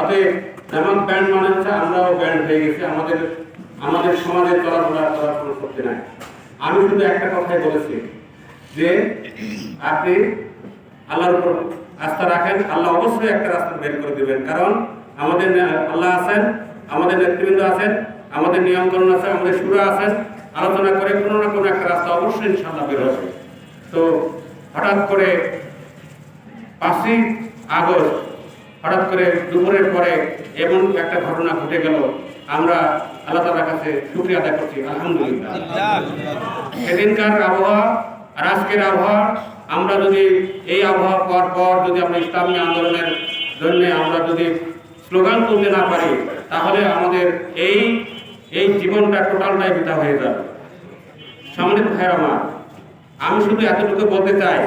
অতএব জামাত ব্যান্ড মানে আমরাও ব্যান্ড হয়ে গেছি। আমাদের আমাদের সমাজে চলাফেরা করার কোনো শক্তি নাই। আমি শুধু একটা কথাই বলেছি যে আপনি আল্লাহর উপর আস্থা রাখেন। আল্লাহ অবশ্যই একটা রাস্তা বের করে দিবেন। কারণ আমাদের আল্লাহ আছেন, আমাদের নেতৃবৃন্দ আছেন, আমাদের নিয়মকানুন আছে, আমাদের সুরা আছেন আলোচনা করে কোনো না কোনো একটা রাস্তা অবশ্যই ইনশাল্লাহ বের হবে। তো হঠাৎ করে পাঁচই আগস্ট হঠাৎ করে দুপুরের পরে এমন একটা ঘটনা ঘটে গেল। আমরা আল্লাহ তালার কাছে শুক্রিয়া আদায় করছি, আলহামদুলিল্লাহ। সেদিনকার আবহাওয়া আর আজকের আবহাওয়া, আমরা যদি এই আবহাওয়া পর পর যদি আমরা ইসলামী আন্দোলনের জন্য আমরা যদি স্লোগান তুলতে না পারি, তাহলে আমাদের এই এই জীবনটা টোটালটাই বৃথা হয়ে যাবে। সম্মানিত ভাইয়ের আমার, আমি শুধু এতটুকু বলতে চাই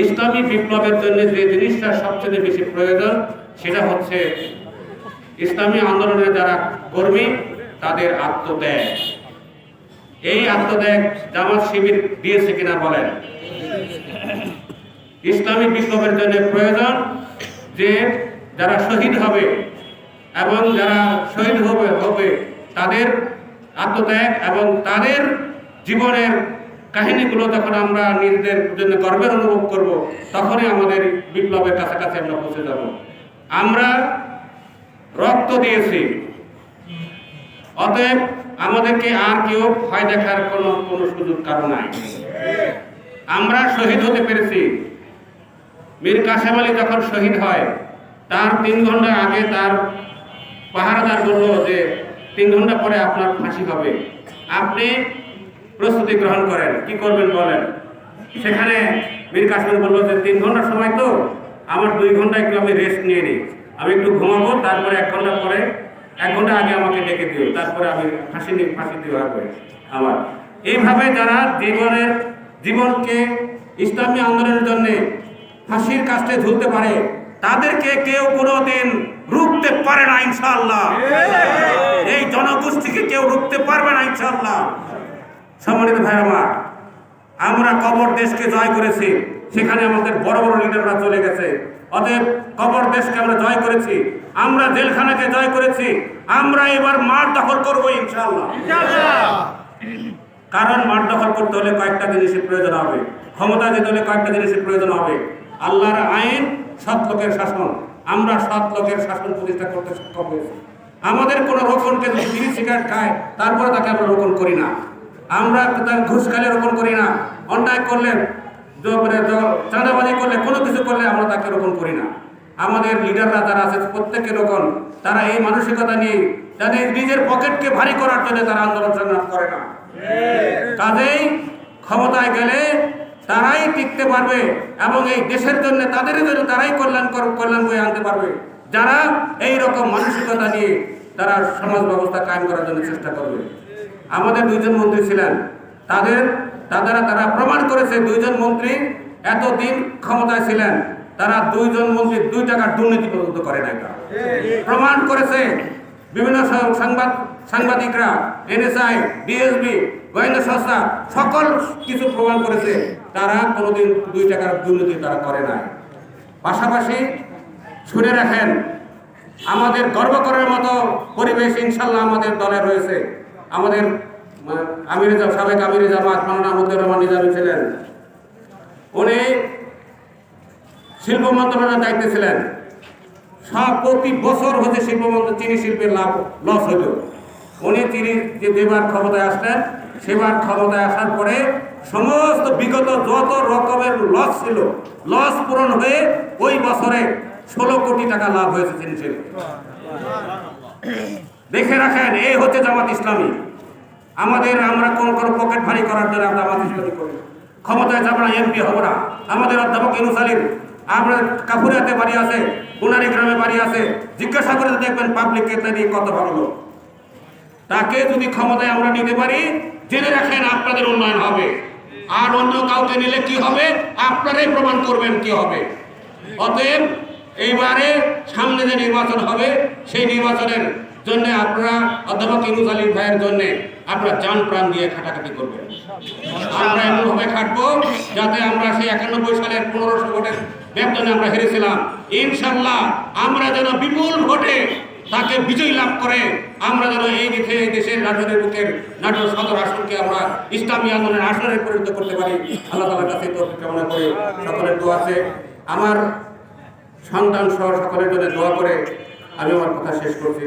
ইসলামী বিপ্লবের জন্য যে জিনিসটা সবচেয়ে বেশি প্রয়োজন, সেটা হচ্ছে ইসলামী আন্দোলনের যারা কর্মী, তাদের আত্মত্যাগ। এই আত্মত্যাগ জামাত শিবির দিয়েছে কিনা বলেন। ইসলামী বিপ্লবের জন্য প্রয়োজন যে যারা শহীদ হবে এবং যারা শহীদ হবে হবে, তাদের আত্মত্যাগ এবং তাদের জীবনের কাহিনীগুলো যখন আমরা নিজেদের জন্য গর্বের অনুভব করব, তখনই আমাদের বিপ্লবের কাছাকাছি আমরা পৌঁছে যাব। আমরা রক্ত দিয়েছি। অতএব আমাদেরকে আর কেউ ভয় দেখার কোনো কোনো সুযোগ কারণ নাই। আমরা শহীদ হতে পেরেছি। মীর কাসেম আলী যখন শহীদ হয়, তার তিন ঘণ্টা আগে তার পাহারাদার বলল যে, তিন ঘণ্টা পরে আপনার ফাঁসি হবে। আপনি প্রস্তুতি গ্রহণ করেন। কি করবেন বলেন? সেখানে মীর কাশ্মীর বলল যে তিন ঘণ্টা সময় তো? আমার দুই ঘণ্টা একটু আমি রেস্ট নিয়ে নিই। আমি একটু ঘুমাবো তারপরে এক ঘণ্টা পরে এক ঘণ্টা আগে আমাকে ডেকে দিও। তারপরে আমি ফাঁসি নিয়ে ফাঁসি দেওয়া হবে আমার। এইভাবে যারা জীবনের জীবনকে ইসলামী আন্দোলনের জন্য ফাঁসির কাছে ঝুলতে পারে তাদেরকে কেউ কোনোদিন রুখতে পারে না ইনশাআল্লাহ। এই জনগোষ্ঠীকে কেউ রুখতে পারবে না ইনশাআল্লাহ। সম্মানিত ভাই আমার। আমরা কবর দেশকে জয় করেছি, সেখানে আমাদের বড় বড় লিডাররা চলে গেছে। অতএব কবর দেশকে আমরা জয় করেছি, আমরা জেলখানাকে জয় করেছি, আমরা এবার মাঠ দখল করব ইনশাআল্লাহ। কারণ মাঠ দখল করতে হলে কয়েকটা জিনিসের প্রয়োজন হবে, ক্ষমতা যেতে হলে কয়েকটা জিনিসের প্রয়োজন হবে। আল্লাহর আইন সৎ লোকের শাসন, আমরা সৎ লোকের শাসন প্রতিষ্ঠা করতে সক্ষম হয়েছি। আমাদের কোনো রোপণকে যদি বিড়ি সিগারেট খায়, তারপরে তাকে আমরা রোপণ করি না। আমরা তার ঘুষ খাইলে রোপণ করি না। অন্যায় করলে মানে চাঁদাবাজি করলে, কোনো কিছু করলে আমরা তাকে রোপণ করি না। আমাদের লিডাররা যারা আছে, প্রত্যেকে রকম তারা এই মানসিকতা নিয়ে তাদের নিজের পকেটকে ভারী করার জন্য তারা আন্দোলন সংগ্রাম করে না। কাজেই ক্ষমতায় গেলে তারাই টিকতে পারবে এবং এই দেশের জন্য, তাদের জন্য তারাই কল্যাণ কল্যাণ বয়ে আনতে পারবে। যারা এই রকম মানসিকতা নিয়ে তারা সমাজ ব্যবস্থা কায়েম করার জন্য চেষ্টা করবে। আমাদের দুইজন মন্ত্রী ছিলেন। তাদের তারা তারা প্রমাণ করেছে দুইজন মন্ত্রী এতদিন ক্ষমতায় ছিলেন। তারা দুইজন মন্ত্রী দুই টাকার দুর্নীতি পর্যন্ত করে নাই প্রমাণ করেছে বিভিন্ন সংবাদ, সাংবাদিকরা, এনএসআই ডিএসবি গোয়েন্দা সংস্থা, সকল কিছু প্রমাণ করেছে তারা কোনোদিন দুই টাকার দুর্নীতি তারা করে নাই। পাশাপাশি শুনে রাখেন, আমাদের গর্ব করার মতো পরিবেশ ইনশাল্লাহ আমাদের দলে রয়েছে। আমাদের আমির সাবেক আমির জামাত মাওলানা মুদ্দুর রহমান নিজামী ছিলেন। উনি শিল্প মন্ত্রণালয়ের দায়িত্বে ছিলেন। প্রতি বছর হচ্ছে শিল্প চিনি শিল্পের লাভ, লস হইল উনি তিনি যে যেবার ক্ষমতায় আসলেন, সেবার ক্ষমতায় আসার পরে সমস্ত বিগত যত রকমের লস ছিল, লস পূরণ হয়ে ওই বছরে ষোলো কোটি টাকা লাভ হয়েছে চিনি শিল্পে। দেখে রাখেন, এই হচ্ছে জামাত ইসলামী। আমাদের আমরা কোন কোন পকেট ভারী করার জন্য আমরা জামাত ইসলামী করি ক্ষমতায় যাব না, এমপি হব না। আমাদের অধ্যাপক ইনুস আলীর আপনার কাপুরিয়াতে বাড়ি আছে কুনারি গ্রামে বাড়ি আছে। জিজ্ঞাসা করে দেখবেন পাবলিককে নিয়ে কত ভালো লোক। তাকে যদি ক্ষমতায় আমরা নিতে পারি, জেনে রাখেন আপনাদের উন্নয়ন হবে। আর অন্য কাউকে নিলে কি হবে? আপনারাই প্রমাণ করবেন কি হবে। অতএব এইবারে সামনে যে নির্বাচন হবে, সেই নির্বাচনের জন্য আপনারা অধ্যাপক ইনুস আলী ভাইয়ের জন্য আপনারা যান প্রাণ দিয়ে খাটাখাটি করবেন। আমরা এমনভাবে খাটবো যাতে আমরা সেই একানব্বই সালের পনেরোশো ভোটের ব্যবধানে আমরা হেরেছিলাম। ইনশাল্লাহ আমরা যেন বিপুল ভোটে তাকে বিজয় লাভ করে, আমরা যেন এই দেশে এই দেশের নাটোরের বুকের নাটোর সদর আসনকে আমরা ইসলামী আন্দোলনের আসনে পরিণত করতে পারি। আল্লাহ তালার কাছে তো কামনা করে সকলের দোয়া আছে। আমার সন্তান সহ সকলের জন্য দোয়া করে আমি আমার কথা শেষ করছি।